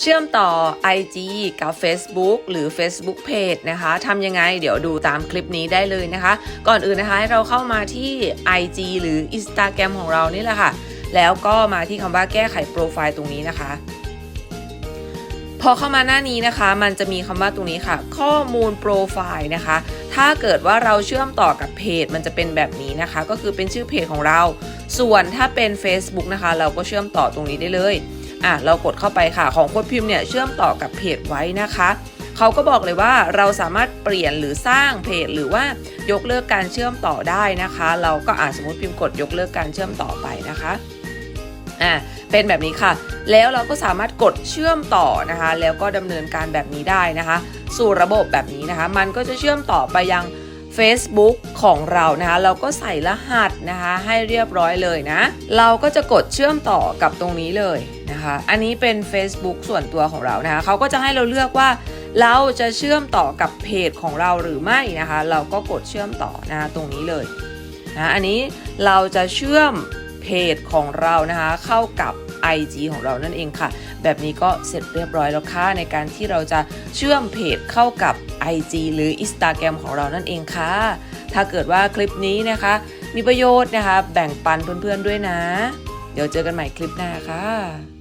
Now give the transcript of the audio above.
เชื่อมต่อ IG กับ Facebook หรือ Facebook Page นะคะทำยังไงเดี๋ยวดูตามคลิปนี้ได้เลยนะคะ ก่อนอื่นนะคะให้เราเข้ามาที่ IG หรือ Instagram ของเรานี่แหละค่ะ แล้วก็มาที่คำว่าแก้ไขโปรไฟล์ตรงนี้นะคะ พอเข้ามาหน้านี้นะคะ มันจะมีคำว่าตรงนี้ค่ะ ข้อมูลโปรไฟล์นะคะ ถ้าเกิดว่าเราเชื่อมต่อกับเพจ มันจะเป็นแบบนี้นะคะ ก็คือเป็นชื่อเพจของเรา ส่วนถ้าเป็น Facebook นะคะ เราก็เชื่อมต่อตรงนี้ได้เลย อะเรากดเข้าไปค่ะ ของโค้ดพิมพ์เนี่ยเชื่อมต่อกับเพจไว้นะคะเขาก็บอกเลยว่าเราสามารถเปลี่ยนหรือสร้างเพจ หรือว่ายกเลิกการเชื่อมต่อได้นะคะ เราก็อ่าสมมติพิมพ์กดยกเลิกการเชื่อมต่อไปนะคะอ่าเป็นแบบนี้ค่ะ แล้วเราก็สามารถกดเชื่อมต่อนะคะ แล้วก็ดำเนินการแบบนี้ได้นะคะ สู่ระบบแบบนี้นะคะ มันก็จะเชื่อมต่อไปยัง Facebook ของเรานะคะเราก็ใส่รหัสนะคะให้เรียบร้อยเลยนะ เราก็จะกดเชื่อมต่อกับตรงนี้เลยนะคะ อันนี้เป็น Facebook ส่วนตัวของเรานะคะเขาก็จะให้เราเลือกว่า เราจะเชื่อมต่อกับเพจของเราหรือไม่นะคะ เราก็กดเชื่อมต่อนะคะตรงนี้เลยนะอันนี้เราจะเชื่อมเพจของเรานะคะเข้ากับ IG ของเรานั่นเองค่ะ แบบนี้ก็เสร็จเรียบร้อยแล้วค่ะในการที่เราจะเชื่อมเพจเข้ากับ IG หรือ Instagram ของเรานั่นเองค่ะ ถ้าเกิดว่าคลิปนี้นะคะ มีประโยชน์นะคะ แบ่งปันเพื่อนๆด้วยนะ เดี๋ยวเจอกันใหม่คลิปหน้าค่ะ